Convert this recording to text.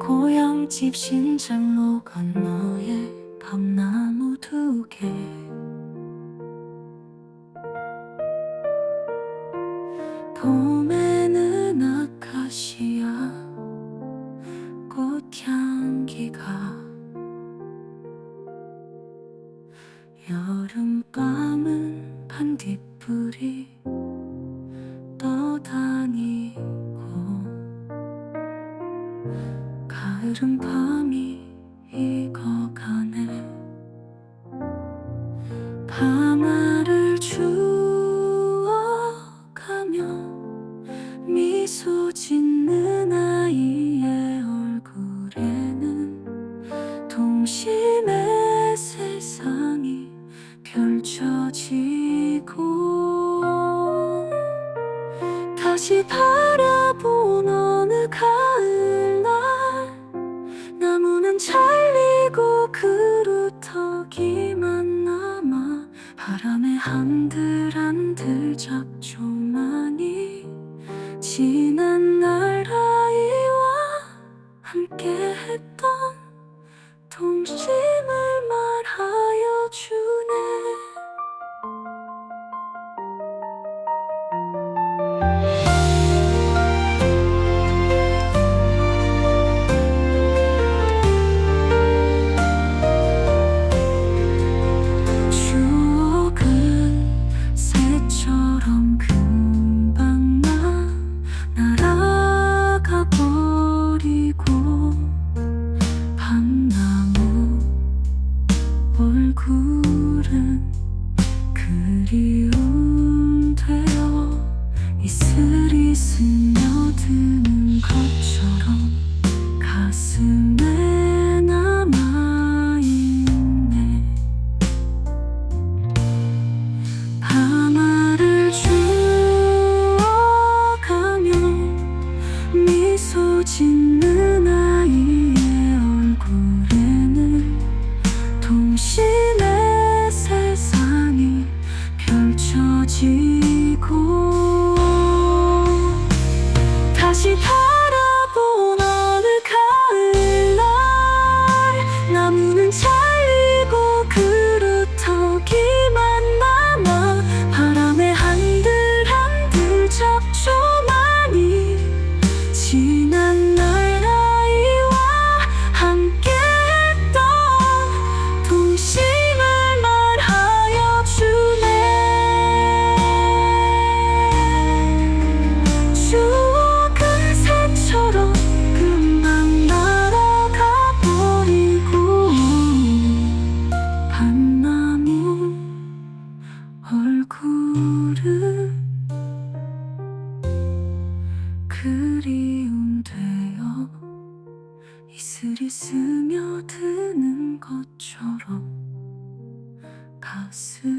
고향집 신장로 건너에 밤나무 두개. 봄에는 아카시아 꽃향기가 여름밤은 반딧불이 떠다니고 가을은 밤이 익어가네. 밤하를 주워가며 미소 짓는 아이의 얼굴에는 동심의 세상이 펼쳐지고 다시 한들한들 작조만이 지난 날 아이와 함께 했던 이슬이 스며드는 것처럼 그리움 되어 이슬이 스며드는 것처럼 가슴